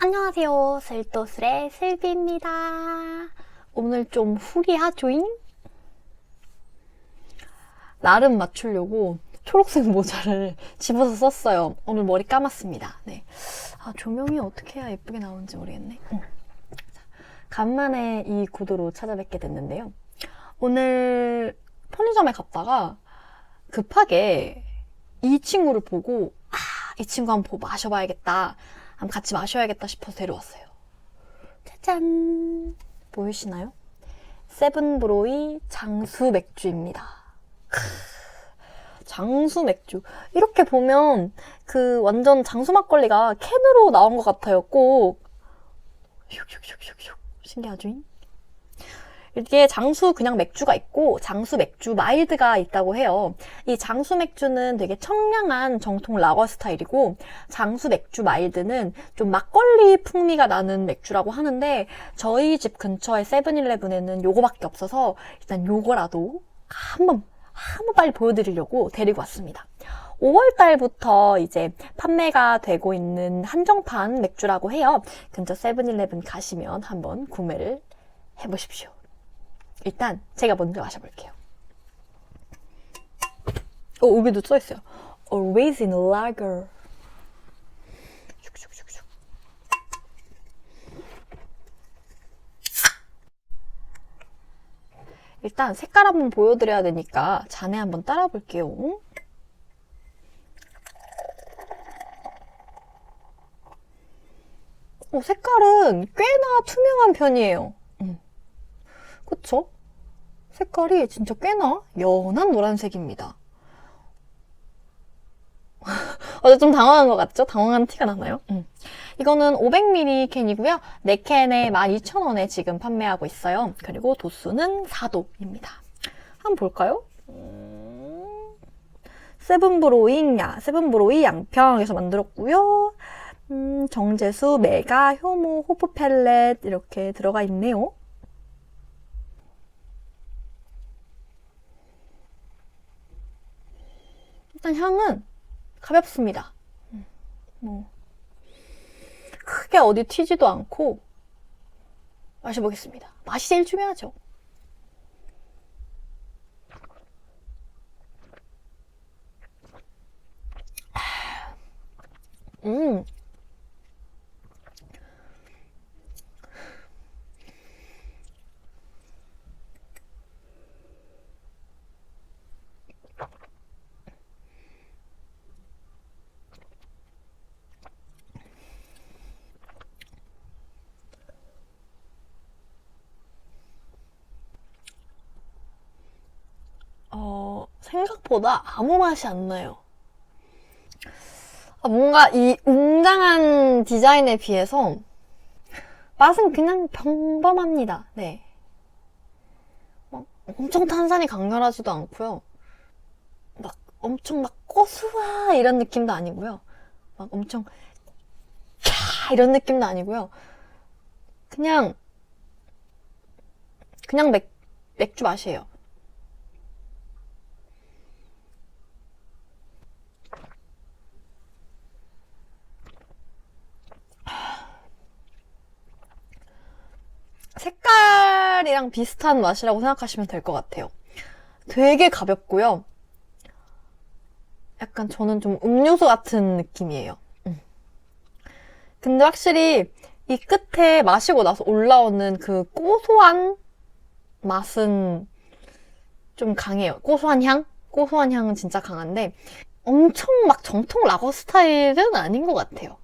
안녕하세요. 슬도슬의 슬비입니다. 오늘 좀 후리하죠잉? 나름 맞추려고 초록색 모자를 집어서 썼어요. 오늘 머리 감았습니다. 네. 아, 조명이 어떻게 해야 예쁘게 나오는지 모르겠네. 간만에 이 구도로 찾아뵙게 됐는데요. 오늘 편의점에 갔다가 급하게 이 친구를 보고 아, 이 친구 한번 마셔봐야겠다. 한번 같이 마셔야겠다 싶어서 데려왔어요. 짜잔! 보이시나요? 세븐브로이 장수 맥주입니다. 크, 장수 맥주. 이렇게 보면 그 완전 장수 막걸리가 캔으로 나온 것 같아요. 꼭. 슉슉슉슉슉. 신기하죠? 이게 장수 그냥 맥주가 있고 장수 맥주 마일드가 있다고 해요. 이 장수 맥주는 되게 청량한 정통 라거 스타일이고 장수 맥주 마일드는 좀 막걸리 풍미가 나는 맥주라고 하는데 저희 집 근처에 세븐일레븐에는 요거밖에 없어서 일단 요거라도 한번 한번 빨리 보여드리려고 데리고 왔습니다. 5월 달부터 이제 판매가 되고 있는 한정판 맥주라고 해요. 근처 세븐일레븐 가시면 한번 구매를 해보십시오. 일단 제가 먼저 마셔볼게요. 어, 여기도 써있어요. Always in lager. 일단 색깔 한번 보여드려야 되니까 잔에 한번 따라 볼게요. 어, 색깔은 꽤나 투명한 편이에요. 음. 그쵸? 색깔이 진짜 꽤나 연한 노란색입니다. 어제 좀 당황한 것 같죠? 당황한 티가 나나요? 음. 이거는 500ml 캔이고요. 4캔에 12,000원에 지금 판매하고 있어요. 그리고 도수는 4도입니다. 한번 볼까요? 음... 세븐브로잉, 야, 세븐브로이 양평에서 만들었고요. 음, 정제수, 메가, 효모, 호프 펠렛 이렇게 들어가 있네요. 일단 향은 가볍습니다. 음, 뭐 크게 어디 튀지도 않고 마셔보겠습니다. 맛이 제일 중요하죠. 음. 어, 생각보다 아무 맛이 안 나요. 아, 뭔가 이 웅장한 디자인에 비해서 맛은 그냥 평범합니다. 네. 막 엄청 탄산이 강렬하지도 않고요. 막 엄청 막 고수와 이런 느낌도 아니고요. 막 엄청 캬 이런 느낌도 아니고요. 그냥 그냥 맥, 맥주 맛이에요. 색깔이랑 비슷한 맛이라고 생각하시면 될 것 같아요. 되게 가볍고요. 약간 저는 좀 음료수 같은 느낌이에요. 음. 근데 확실히 이 끝에 마시고 나서 올라오는 그 고소한 맛은 좀 강해요. 고소한 향? 고소한 향은 진짜 강한데 엄청 막 정통 라거 스타일은 아닌 것 같아요.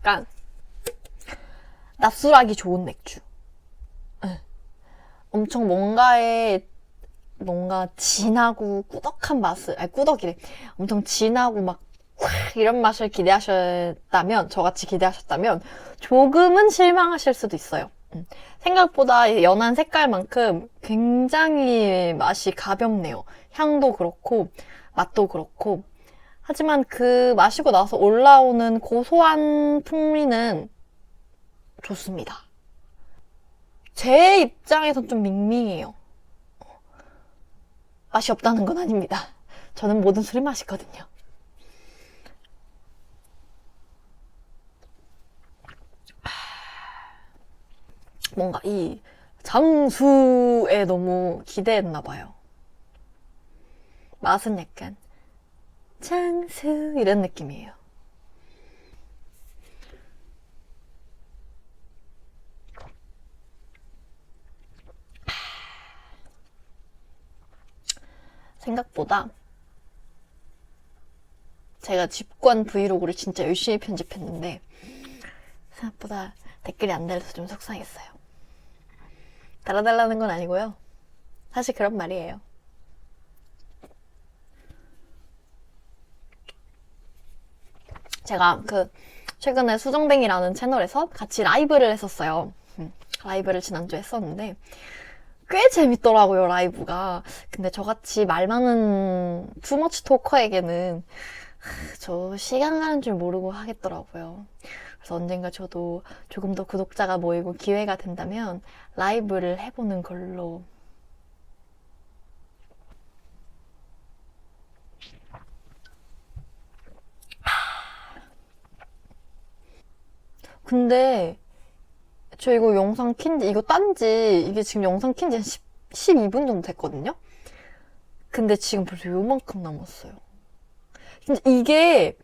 약간 납술하기 좋은 맥주. 네. 엄청 뭔가에 뭔가 진하고 꾸덕한 맛을, 아니 꾸덕이래. 엄청 진하고 막 이런 맛을 기대하셨다면, 저같이 기대하셨다면 조금은 실망하실 수도 있어요. 음. 생각보다 연한 색깔만큼 굉장히 맛이 가볍네요. 향도 그렇고 맛도 그렇고 하지만 그 마시고 나서 올라오는 고소한 풍미는 좋습니다. 제 입장에선 좀 밍밍해요. 맛이 없다는 건 아닙니다. 저는 모든 술을 마시거든요. 뭔가 이 장수에 너무 기대했나 봐요. 맛은 약간 장수 이런 느낌이에요. 생각보다 제가 집관 브이로그를 진짜 열심히 편집했는데 생각보다 댓글이 안 달려서 좀 속상했어요. 달아달라는 건 아니고요. 사실 그런 말이에요. 제가 그 최근에 수정뱅이라는 채널에서 같이 라이브를 했었어요. 음, 라이브를 지난주에 했었는데 꽤 재밌더라고요, 라이브가. 근데 저같이 말 많은 투머치 토커에게는 하, 저 시간 가는 줄 모르고 하겠더라고요. 그래서 언젠가 저도 조금 더 구독자가 모이고 기회가 된다면 라이브를 해보는 걸로. 근데 저 이거 영상 킨지 이거 딴지 이게 지금 영상 킨지 한 10, 12분 정도 됐거든요. 근데 지금 벌써 요만큼 남았어요. 근데 이게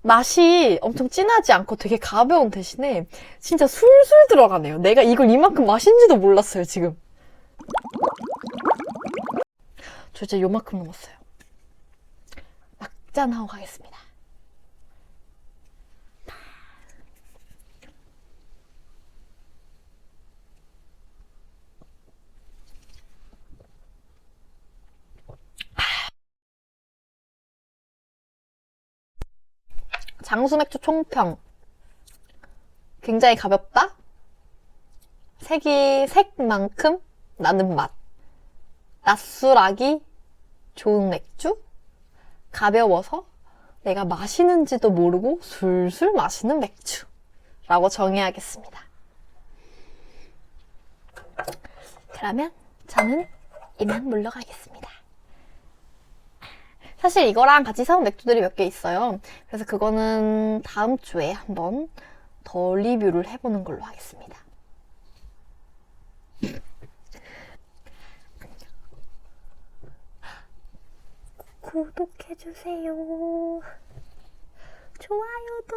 맛이 엄청 진하지 않고 되게 가벼운 대신에 진짜 술술 들어가네요. 내가 이걸 이만큼 마신지도 몰랐어요, 지금. 저 이제 요만큼 남았어요. 막잔하고 가겠습니다. 장수 맥주 총평. 굉장히 가볍다? 색이 색만큼 나는 맛. 낮술하기 좋은 맥주? 가벼워서 내가 마시는지도 모르고 술술 마시는 맥주. 라고 정의하겠습니다. 그러면 저는 이만 물러가겠습니다. 사실 이거랑 같이 사온 맥주들이 몇 개 있어요. 그래서 그거는 다음 주에 한번 더 리뷰를 해보는 걸로 하겠습니다. 구독해주세요. 좋아요도